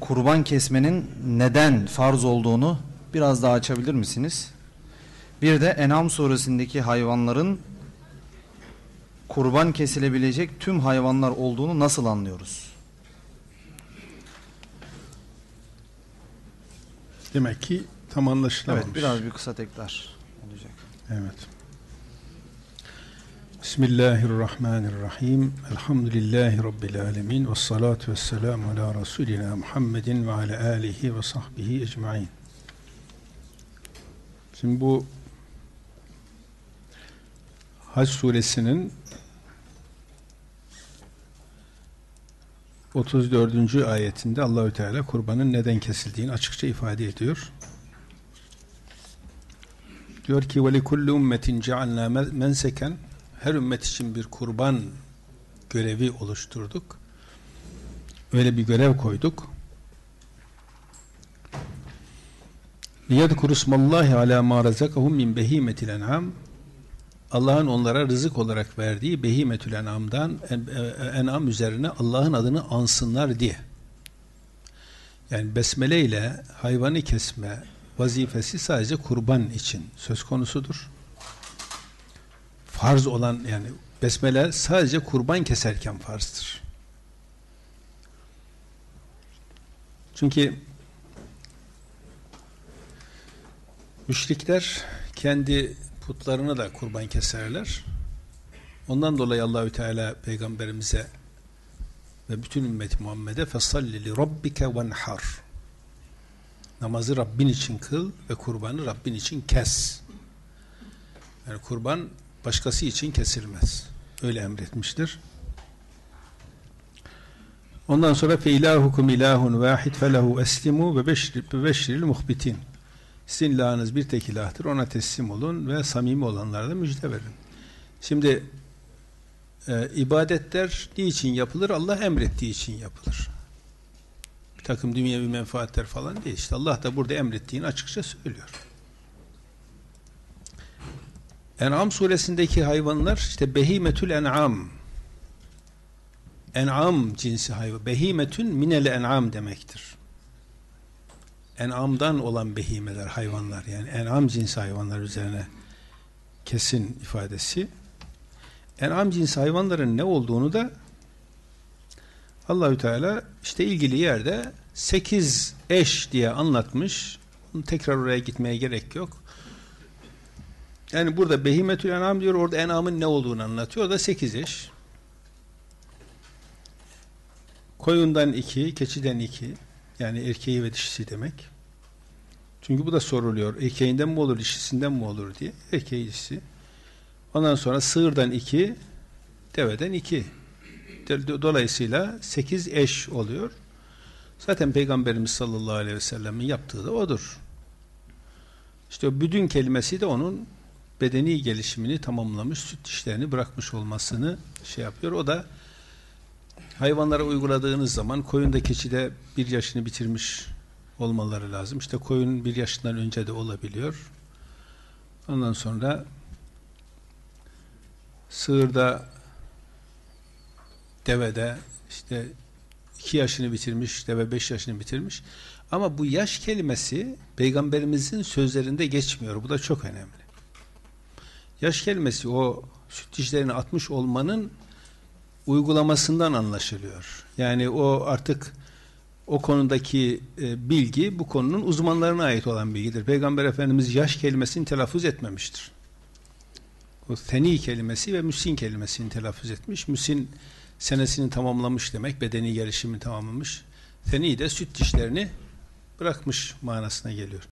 kurban kesmenin neden farz olduğunu biraz daha açabilir misiniz? Bir de En'am suresindeki hayvanların kurban kesilebilecek tüm hayvanlar olduğunu nasıl anlıyoruz? Demek ki tam anlaşılamamış. Evet biraz bir kısa tekrar olacak. Evet. Bismillahirrahmanirrahim. Elhamdülillahi Rabbil alemin. Ve salatu ve selamu ala Resulina Muhammedin ve ala alihi ve sahbihi ecmain. Şimdi bu Hac suresinin 34. ayetinde Allahü Teala kurbanın neden kesildiğini açıkça ifade ediyor. Diyor ki ve likulli ummetin cealna menseken her ümmet için bir kurban görevi oluşturduk. Öyle bir görev koyduk. لِيَذْكُرُ اسْمَ اللّٰهِ عَلَى مَا رَزَقَهُمْ مِنْ بَه۪يمَةِ الْاَنْعَامِ Allah'ın onlara rızık olarak verdiği behimetül enamdan enam üzerine Allah'ın adını ansınlar diye. Yani besmele ile hayvanı kesme vazifesi sadece kurban için söz konusudur. Farz olan yani besmele sadece kurban keserken farzdır. Çünkü müşrikler kendi putlarını da kurban keserler. Ondan dolayı Allahü Teala peygamberimize ve bütün ümmet Muhammed'e fesalli li rabbike venhar namazı Rabbin için kıl ve kurbanı Rabbin için kes. Yani kurban başkası için kesilmez. Öyle emretmiştir. Ondan sonra fe ilahukum ilahun vahid felehu eslimu ve beşril muhbitin. Sizin ilahınız bir tek ilahtır. Ona teslim olun ve samimi olanlara da müjde verin. Şimdi e, ibadetler niçin yapılır? Allah emrettiği için yapılır. Bir takım dünyevi menfaatler falan değil. İşte Allah da burada emrettiğini açıkça söylüyor. En'am suresindeki hayvanlar işte behimetül en'am en'am cinsi hayvan. Behimetün minel en'am demektir en'amdan olan behimeler, hayvanlar yani en'am cinsi hayvanlar üzerine kesin ifadesi. En'am cinsi hayvanların ne olduğunu da Allahü Teala işte ilgili yerde sekiz eş diye anlatmış. Tekrar oraya gitmeye gerek yok. Yani burada behimetül en'am diyor, orada en'amın ne olduğunu anlatıyor. Orada sekiz eş. Koyundan iki, keçiden iki, yani erkeği ve dişisi demek. Çünkü bu da soruluyor. Erkeğinden mi olur, dişisinden mi olur diye. Erkeği dişisi. Ondan sonra sığırdan iki, deveden iki. Dolayısıyla sekiz eş oluyor. Zaten Peygamberimiz sallallahu aleyhi ve sellem'in yaptığı da odur. İşte o büdün kelimesi de onun bedeni gelişimini tamamlamış, süt dişlerini bırakmış olmasını şey yapıyor. O da hayvanlara uyguladığınız zaman koyunda keçide bir yaşını bitirmiş olmaları lazım. İşte koyun bir yaşından önce de olabiliyor. Ondan sonra sığırda devede işte iki yaşını bitirmiş, deve beş yaşını bitirmiş. Ama bu yaş kelimesi peygamberimizin sözlerinde geçmiyor. Bu da çok önemli. Yaş kelimesi o süt dişlerini atmış olmanın uygulamasından anlaşılıyor. Yani o artık o konudaki e, bilgi bu konunun uzmanlarına ait olan bilgidir. Peygamber Efendimiz yaş kelimesini telaffuz etmemiştir. O seni kelimesi ve müsin kelimesini telaffuz etmiş. Müsin senesini tamamlamış demek, bedeni gelişimi tamamlamış. Seni de süt dişlerini bırakmış manasına geliyor.